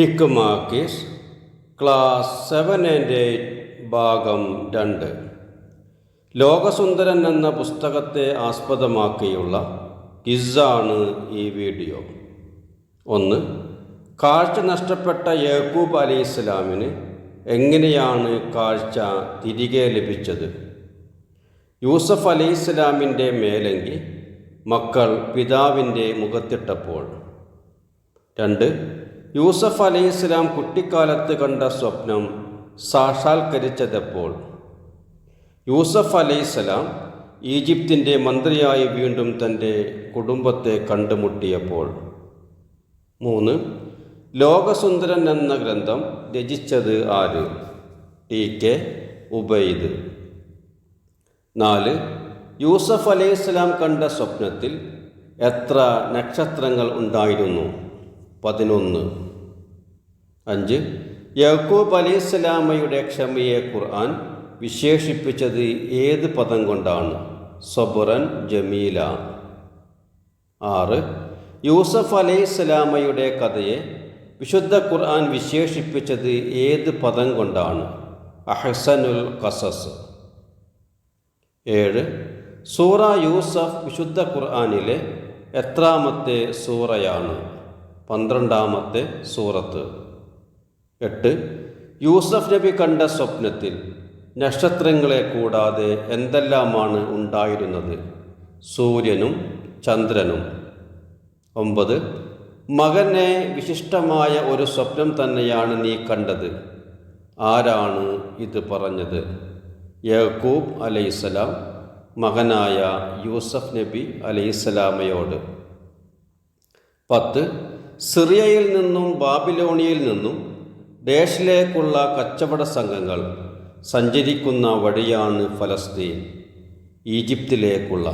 ഹിക്കുമാക്കിസ് class seven and eight ഭാഗം രണ്ട്. ലോകസുന്ദരൻ എന്ന പുസ്തകത്തെ ആസ്പദമാക്കിയുള്ള ഇസാണ് ഈ വീഡിയോ. ഒന്ന് കാഴ്ച നഷ്ടപ്പെട്ട യഹൂബ് അലി ഇസ്ലാമിന് എങ്ങനെയാണ് കാഴ്ച തിരികെ ലഭിച്ചത്? യൂസഫ് അലി ഇസ്ലാമിന്റെ മേലങ്കി മക്കൾ പിതാവിന്റെ മുഖത്തിട്ടപ്പോൾ. രണ്ട് യൂസഫ് അലി ഇസ്ലാം കുട്ടിക്കാലത്ത് കണ്ട സ്വപ്നം സാക്ഷാത്കരിച്ചതെപ്പോൾ? യൂസഫ് അലൈഹിസ്സലാം ഈജിപ്തിന്റെ മന്ത്രിയായി വീണ്ടും തന്റെ കുടുംബത്തെ കണ്ടുമുട്ടിയപ്പോൾ. മൂന്ന് ലോകസുന്ദരൻ എന്ന ഗ്രന്ഥം രചിച്ചത് ആര്? T K Ubaid. നാല് യൂസഫ് അലൈഹിസ്സലാം കണ്ട സ്വപ്നത്തിൽ എത്ര നക്ഷത്രങ്ങൾ ഉണ്ടായിരുന്നു? പതിനൊന്ന്. അഞ്ച്. യഹൂബ് അലൈഹിസ്സലാമയുടെ ക്ഷമയെ ഖുർആൻ വിശേഷിപ്പിച്ചത് ഏത് പദം കൊണ്ടാണ്? സബുറൻ ജമീല. ആറ്. യൂസഫ് അലൈഹിസ്സലാമയുടെ കഥയെ വിശുദ്ധ ഖുർആൻ വിശേഷിപ്പിച്ചത് ഏത് പദം കൊണ്ടാണ്? അഹസനുൽ കസസ് ഏഴ്. സൂറ യൂസഫ് വിശുദ്ധ ഖുർആാനിലെ എത്രാമത്തെ സൂറയാണ്? പന്ത്രണ്ടാമത്തെ സൂറത്ത്. എട്ട്. യൂസഫ് നബി കണ്ട സ്വപ്നത്തിൽ നക്ഷത്രങ്ങളെ കൂടാതെ എന്തെല്ലാമാണ് ഉണ്ടായിരുന്നത്? സൂര്യനും ചന്ദ്രനും. ഒമ്പത്. മകനെ വിശിഷ്ടമായ ഒരു സ്വപ്നം തന്നെയാണ് നീ കണ്ടത്. ആരാണ് ഇത് പറഞ്ഞത്? യഹൂബ് അലൈസലാം മകനായ യൂസഫ് നബി അലൈസലാമയോട് പത്ത്. സിറിയയിൽ നിന്നും ബാബിലോണിയയിൽ നിന്നും ഡേഷിലേക്കുള്ള കച്ചവട സംഘങ്ങൾ സഞ്ചരിക്കുന്ന വഴിയാണ് ഫലസ്തീൻ ഈജിപ്തിലേക്കുള്ള.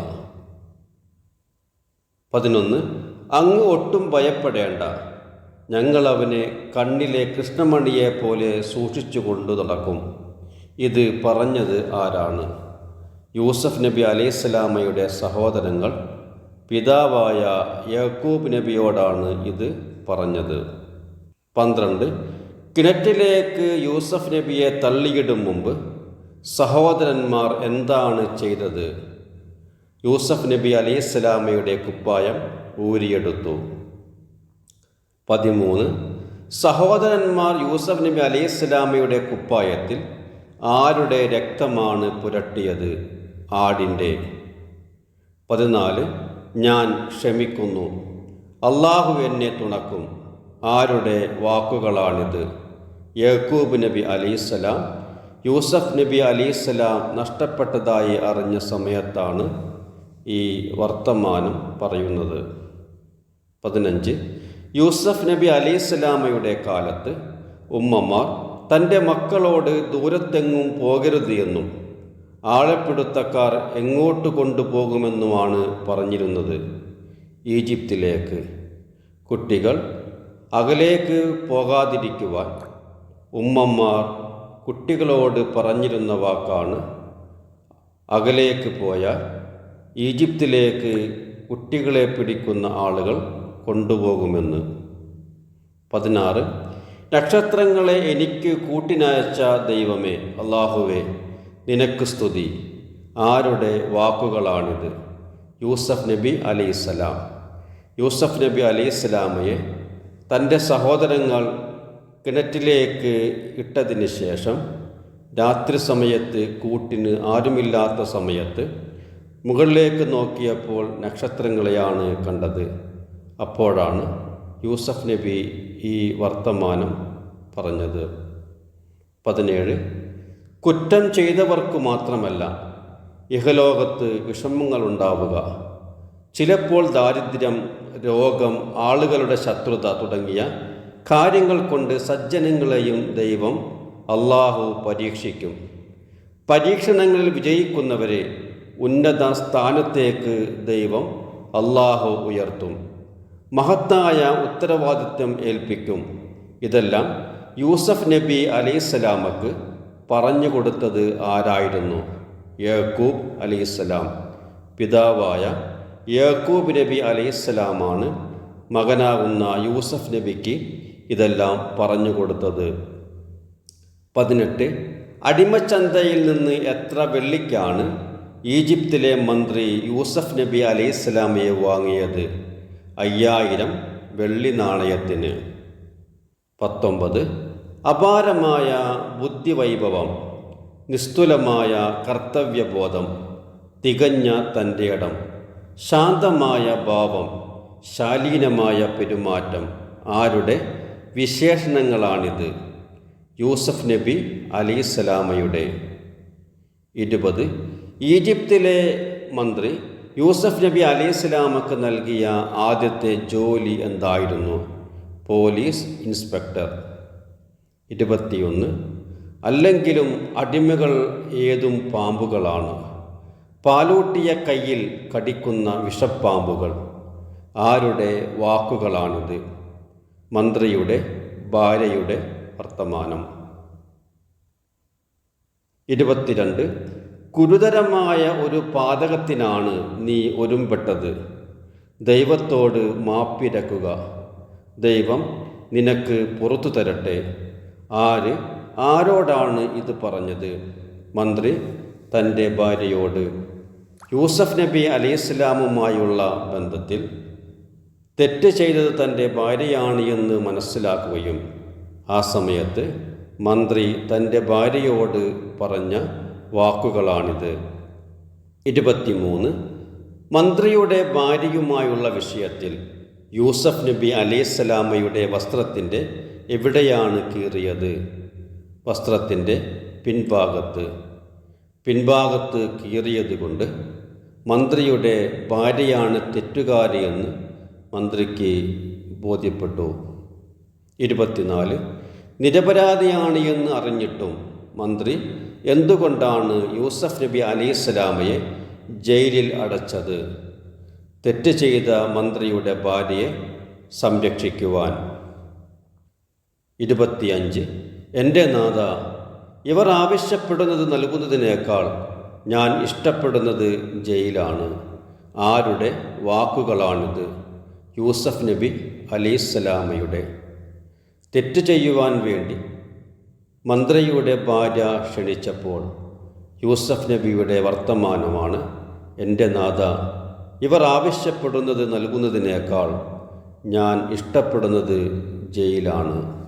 പതിനൊന്ന് അങ്ങ് ഒട്ടും ഭയപ്പെടേണ്ട. ഞങ്ങൾ അവനെ കണ്ണിലെ കൃഷ്ണമണിയെ പോലെ സൂക്ഷിച്ചു കൊണ്ടു നടക്കും. ഇത് പറഞ്ഞത് ആരാണ്? യൂസഫ് നബി അലൈഹിസ്സലാമയുടെ സഹോദരങ്ങൾ പിതാവായ യാക്കൂബ് നബിയോടാണ് ഇത് പറഞ്ഞത്. പന്ത്രണ്ട് കിണറ്റിലേക്ക് യൂസഫ് നബിയെ തള്ളിയിടും മുമ്പ് സഹോദരന്മാർ എന്താണ് ചെയ്തത്? യൂസഫ് നബി അലൈഹിസ്സലാമയുടെ കുപ്പായം ഊരിയെടുത്തു. പതിമൂന്ന് സഹോദരന്മാർ യൂസഫ് നബി അലൈഹിസ്സലാമയുടെ കുപ്പായത്തിൽ ആരുടെ രക്തമാണ് പുരട്ടിയത്? ആടിന്റെ. പതിനാല് ഞാൻ ക്ഷമിക്കുന്നു. അള്ളാഹു എന്നെ തുണക്കും. ആരുടെ വാക്കുകളാണിത്? യഹൂബ് നബി അലിസ്സലാം യൂസഫ് നബി അലിസ്സലാം നഷ്ടപ്പെട്ടതായി അറിഞ്ഞ സമയത്താണ് ഈ വർത്തമാനം പറയുന്നത്. പതിനഞ്ച് യൂസഫ് നബി അലിസ്സലാമയുടെ കാലത്ത് ഉമ്മമാർ തന്റെ മക്കളോട് ദൂരത്തെങ്ങും പോകരുത് എന്നും ആഴപ്പെടുത്തക്കാർ എങ്ങോട്ട് കൊണ്ടുപോകുമെന്നുമാണ് പറഞ്ഞിരുന്നത്. ഈജിപ്തിലേക്ക്. കുട്ടികൾ അകലേക്ക് പോകാതിരിക്കുവാൻ ഉമ്മമാർ കുട്ടികളോട് പറഞ്ഞിരുന്ന വാക്കാണ്. അകലേക്ക് പോയാൽ ഈജിപ്തിലേക്ക് കുട്ടികളെ പിടിക്കുന്ന ആളുകൾ കൊണ്ടുപോകുമെന്ന്. പതിനാറ്. നക്ഷത്രങ്ങളെ എനിക്ക് കൂട്ടിനയച്ച ദൈവമേ അള്ളാഹുവേ നിനക്ക് സ്തുതി. ആരുടെ വാക്കുകളാണിത്? യൂസഫ് നബി അലൈഹിസ്സലാം. യൂസഫ് നബി അലൈഹിസ്സലാമയെ തന്റെ സഹോദരങ്ങൾ കിണറ്റിലേക്ക് ഇട്ടതിന് ശേഷം രാത്രി സമയത്ത് കൂട്ടിന് ആരുമില്ലാത്ത സമയത്ത് മുകളിലേക്ക് നോക്കിയപ്പോൾ നക്ഷത്രങ്ങളെയാണ് കണ്ടത്. അപ്പോഴാണ് യൂസഫ് നബി ഈ വർത്തമാനം പറഞ്ഞത്. പതിനേഴ് കുറ്റം ചെയ്തവർക്ക് മാത്രമല്ല ഇഹലോകത്ത് വിഷമങ്ങൾ ഉണ്ടാവുക ചിലപ്പോൾ ദാരിദ്ര്യം രോഗം ആളുകളുടെ ശത്രുത തുടങ്ങിയ കാര്യങ്ങൾ കൊണ്ട് സജ്ജനങ്ങളെയും ദൈവം അള്ളാഹു പരീക്ഷിക്കും. പരീക്ഷണങ്ങളിൽ വിജയിക്കുന്നവരെ ഉന്നത സ്ഥാനത്തേക്ക് ദൈവം അള്ളാഹു ഉയർത്തും. മഹത്തായ ഉത്തരവാദിത്വം ഏൽപ്പിക്കും. ഇതെല്ലാം യൂസഫ് നബി അലൈഹിസ്സലാമക്ക് പറഞ്ഞു കൊടുത്തത് ആരായിരുന്നു? യാക്കൂബ് അലൈഹിസ്സലാം. പിതാവായ യാക്കൂബ് നബി അലൈഹിസ്സലാമാണ് മകനാകുന്ന യൂസഫ് നബിക്ക് ഇതെല്ലാം പറഞ്ഞു കൊടുത്തത്. പതിനെട്ട്. അടിമച്ചന്തയിൽ നിന്ന് എത്ര വെള്ളിക്കാണ് ഈജിപ്തിലെ മന്ത്രി യൂസഫ് നബി അലൈഹിസ്സലാമയെ വാങ്ങിയത്? അയ്യായിരം വെള്ളി നാണയത്തിന്. പത്തൊമ്പത്. അപാരമായ ബുദ്ധിവൈഭവം നിസ്തുലമായ കർത്തവ്യബോധം തികഞ്ഞ തന്റെ ഇടം ശാന്തമായ ഭാവം ശാലീനമായ പെരുമാറ്റം ആരുടെ വിശേഷണങ്ങളാണിത്? യൂസഫ് നബി അലിസ്ലാമയുടെ ഇരുപത്. ഈജിപ്തിലെ മന്ത്രി യൂസഫ് നബി അലിസ്ലാമക്ക് നൽകിയ ആദ്യത്തെ ജോലി എന്തായിരുന്നു? Police inspector. ഇരുപത്തിയൊന്ന്. അല്ലെങ്കിലും അടിമകൾ ഏതും പാമ്പുകളാണ്. പാലൂട്ടിയ കയ്യിൽ കടിക്കുന്ന വിഷപ്പാമ്പുകൾ ആരുടെ വാക്കുകളാണിത്? മന്ത്രിയുടെ ഭാര്യയുടെ വർത്തമാനം. ഇരുപത്തിരണ്ട്. ഗുരുതരമായ ഒരു പാതകത്തിനാണ് നീ ഒരുമ്പെട്ടത്. ദൈവത്തോട് മാപ്പിരക്കുക. ദൈവം നിനക്ക് പുറത്തു തരട്ടെ ആര്? ആരോടാണ് ഇത് പറഞ്ഞത്? മന്ത്രി തന്റെ ഭാര്യയോട്. യൂസഫ് നബി അലൈഹിസ്ലാമുമായുള്ള ബന്ധത്തിൽ തെറ്റ് ചെയ്തത് തന്റെ ഭാര്യയാണ് എന്ന് മനസ്സിലാക്കുകയും ആ സമയത്ത് മന്ത്രി തന്റെ ഭാര്യയോട് പറഞ്ഞ വാക്കുകളാണിത്. ഇരുപത്തിമൂന്ന് മന്ത്രിയുടെ ഭാര്യയുമായുള്ള വിഷയത്തിൽ യൂസഫ് നബി അലൈഹിസ്സലാമയുടെ വസ്ത്രത്തിന്റെ എവിടെയാണ് കീറിയത്? വസ്ത്രത്തിന്റെ പിൻഭാഗത്ത്. പിൻഭാഗത്ത് കീറിയതുകൊണ്ട് മന്ത്രിയുടെ ഭാര്യയാണ് തെറ്റുകാരിയെന്ന് മന്ത്രിക്ക് ബോധ്യപ്പെട്ടു. ഇരുപത്തിനാല്. നിരപരാധിയാണ് എന്ന് അറിഞ്ഞിട്ടും മന്ത്രി എന്തുകൊണ്ടാണ് യൂസഫ് നബി അലൈഹിസ്സലാമയെ ജയിലിൽ അടച്ചത്? തെറ്റ് ചെയ്ത മന്ത്രിയുടെ ഭാര്യയെ സംരക്ഷിക്കുവാൻ ഇരുപത്തിയഞ്ച്. എന്റെ നാഥ ഇവർ ആവശ്യപ്പെടുന്നത് നൽകുന്നതിനേക്കാൾ ഞാൻ ഇഷ്ടപ്പെടുന്നത് ജയിലാണ്. ആരുടെ വാക്കുകളാണിത്? യൂസഫ് നബി അലിസ്സലാമയുടെ തെറ്റ് ചെയ്യുവാൻ വേണ്ടി. മന്ത്രിയുടെ ഭാര്യ ക്ഷണിച്ചപ്പോൾ യൂസഫ് നബിയുടെ വർത്തമാനമാണ് എന്റെ നാഥ ഇവർ ആവശ്യപ്പെടുന്നത് നൽകുന്നതിനേക്കാൾ ഞാൻ ഇഷ്ടപ്പെടുന്നത് ജയിലാണ്.